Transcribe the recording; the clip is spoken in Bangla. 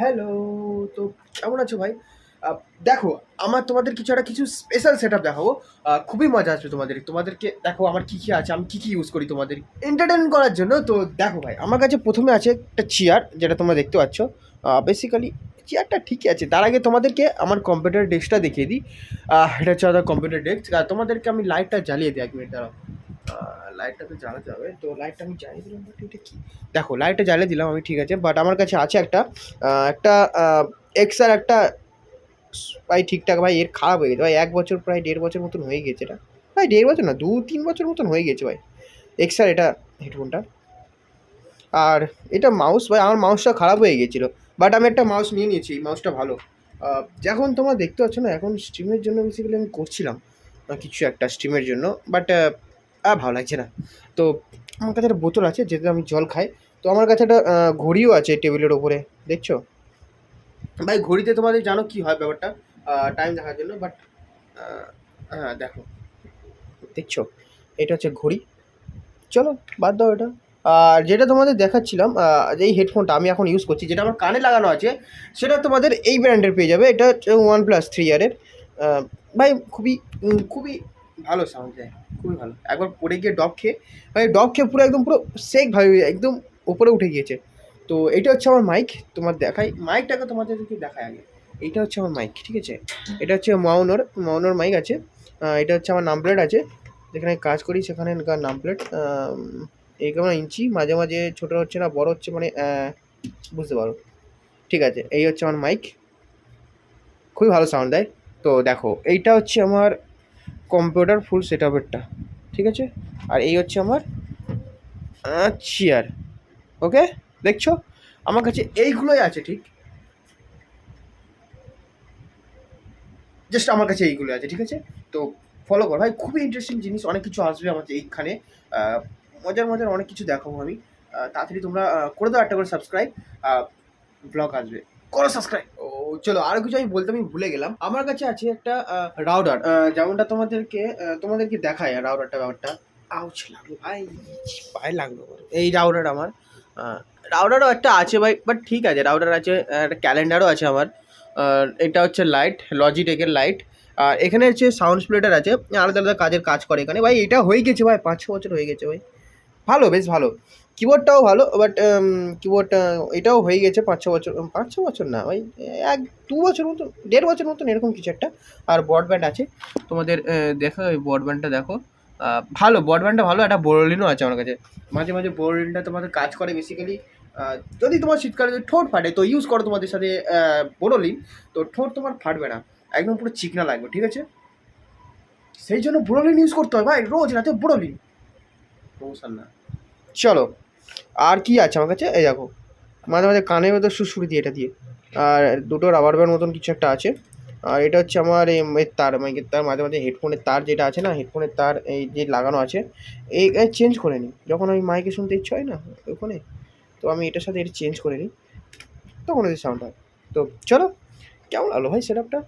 হ্যালো তো কেমন আছো ভাই? দেখো, আমার তোমাদের কিছু একটা কিছু স্পেশাল সেট আপ দেখাবো খুবই মজা আসবে তোমাদের। তোমাদেরকে দেখো আমার কী কী আছে, আমি কী কী ইউজ করি তোমাদের। এন্টারটেন করার জন্য, তো দেখো ভাই, আমার কাছে প্রথমে আছে একটা চেয়ার যেটা তোমরা দেখতে পাচ্ছ। বেসিক্যালি চেয়ারটা ঠিকই আছে। তার আগে তোমাদেরকে আমার কম্পিউটার ডেস্কটা দেখিয়ে দিই। এটা হচ্ছে কম্পিউটার ডেস্ক আর তোমাদেরকে আমি লাইটটা জ্বালিয়ে দিই এক মিনিট দাঁড়াও। লাইটটা তো জ্বালাতে হবে। তো লাইটটা আমি জ্বালিয়ে দিলাম বাট এটা কি? দেখো লাইটটা জ্বালিয়ে দিলাম, আমি ঠিক আছে বাট আমার কাছে আছে একটা একটা এক্স আর একটা ভাই ঠিকঠাক, ভাই এর খারাপ হয়ে গেছে, ভাই এক বছর, প্রায় দেড় বছর মতন হয়ে গেছে এটা। ভাই দেড় বছর না, দু, তিন বছর মতন হয়ে গেছে ভাই। এক্স আর এটা, হেডফোনটা। আর এটা মাউস ভাই আমার মাউসটা খারাপ হয়ে গেছিল বাট আমি একটা মাউস নিয়ে নিয়েছি মাউসটা ভালো। যখন তোমরা দেখতে পাচ্ছ না, এখন স্ট্রিমের জন্য বেসিক্যালি আমি করছিলাম কিছু একটা স্ট্রিমের জন্য বাট আর ভালো লাগছে না। তো আমার কাছে একটা বোতল আছে যেটা আমি জল খাই। তো আমার কাছে একটা ঘড়িও আছে টেবিলের ওপরে, দেখছ? ভাই, ঘড়িতে তোমাদের জানো কি হয় ব্যাপারটা? টাইম দেখার জন্য বাট হ্যাঁ দেখো। দেখছ? এটা হচ্ছে ঘড়ি। চলো, বাদ দাও এটা। আর যেটা তোমাদের দেখাচ্ছিলাম এই হেডফোনটা আমি এখন ইউজ করছি, যেটা আমার কানে লাগানো আছে, সেটা তোমাদের এই ব্র্যান্ডের পেয়ে যাবে। এটা হচ্ছে ওয়ান প্লাস থ্রি ইয়ারের ভাই, খুবই খুবই ভালো সাউন্ড দেয়। খুবই ভালো। একবার পড়ে গিয়ে ডব খেয়ে ভাই ডব খেয়ে পুরো একদম পুরো সেক ভাবে একদম উপরে উঠে গিয়েছে। তো এটা হচ্ছে আমার মাইক তোমার দেখাই। মাইকটাকে তোমাদেরকে দেখায় আগে। এইটা হচ্ছে আমার মাইক ঠিক আছে? এটা হচ্ছে মাউনোর মাউনোর মাইক আছে। এটা হচ্ছে আমার নাম প্লেট আছে। যেখানে কাজ করি, সেখানে নাম প্লেট এই কেমন ইঞ্চি, মাঝে মাঝে ছোটো হচ্ছে না, বড় হচ্ছে মানে বুঝতে পারো। ঠিক আছে, এই হচ্ছে আমার মাইক খুবই ভালো সাউন্ড দেয়। তো দেখো, এইটা হচ্ছে আমার কম্পিউটার ফুল সেট আপেরটা ঠিক আছে? আর এই হচ্ছে আমার চেয়ার ওকে দেখছ? আমার কাছে এইগুলোই আছে, ঠিক? জাস্ট আমার কাছে এইগুলো আছে, ঠিক আছে? তো ফলো কর। ভাই, খুবই ইন্টারেস্টিং জিনিস, অনেক কিছু আসবে আমাদের এইখানে। মজার মজার অনেক কিছু দেখাবো আমি। তাড়াতাড়ি তোমরা করে দাও একটা করে সাবস্ক্রাইব ব্লগ আসবে। করো সাবস্ক্রাইব ও চলো, আরও কিছু আমি বলতে, আমি ভুলে গেলাম। আমার কাছে আছে একটা রাউডার যেমনটা তোমাদেরকে তোমাদেরকে দেখায় রাউডারটা ব্যাপারটা। আউচ লাগল ভাই পায়ে লাগল এই রাউডার আমার রাউডারও একটা আছে ভাই বাট ঠিক আছে রাউডার আছে একটা ক্যালেন্ডারও আছে আমার। এটা হচ্ছে লাইট লজিটেকের লাইট আর এখানে হচ্ছে সাউন্ড স্প্লিটার আছে, আলাদা আলাদা কাজের কাজ করে এখানে। ভাই, এটা হয়ে গেছে ভাই, পাঁচ, ছ বছর হয়ে গেছে ভাই। ভালো, বেশ ভালো। কিবোর্ডটাও ভালো বাট কিবোর্ড এটাও হয়ে গেছে পাঁচ ছ বছর পাঁচ ছ বছর না, ওই, এক, দু বছর মতন, দেড় বছর মতন এরকম কিছু একটা। আর ব্রডব্যান্ড আছে। তোমাদের দেখো ওই ব্রডব্যান্ডটা দেখো। ভালো ব্রডব্যান্ডটা ভালো, একটা বোরোলিনও আছে আমার কাছে। মাঝে মাঝে বোরোলিনটা তোমাদের কাজ করে বেসিক্যালি যদি তোমার শীতকালে যদি ঠোঁট ফাটে, তো ইউজ করো তোমাদের সাথে বোরোলিন তো ঠোঁট তোমার ফাটবে না। একদম পুরো চিকনা লাগবে, ঠিক আছে? সেই জন্য বোরোলিন ইউজ করতে হয়, ভাই, রোজ রাতে বোরোলিন প্রমোশন না। চলো, আর কি আছে আমার কাছে? এই দেখো, মাঝে মাঝে কানে মতো সুরসুরি দিয়ে এটা দিয়ে। আর দুটো রাবার ব্যান্ড মতন কিছু একটা আছে। আর এটা হচ্ছে আমার এই তার মাইকের তার, মাঝে মাঝে হেডফোনের তার যেটা আছে না হেডফোনের তার এই যে লাগানো আছে, এই চেঞ্জ করে নিই যখন আমি মাইকে শুনতে ইচ্ছে হয় না, ওখানে। তো আমি এটার সাথে এটা চেঞ্জ করে নিই তখন ওই সাউন্ড হয়। তো চলো, কেমন লাগল ভাই সেটআপটা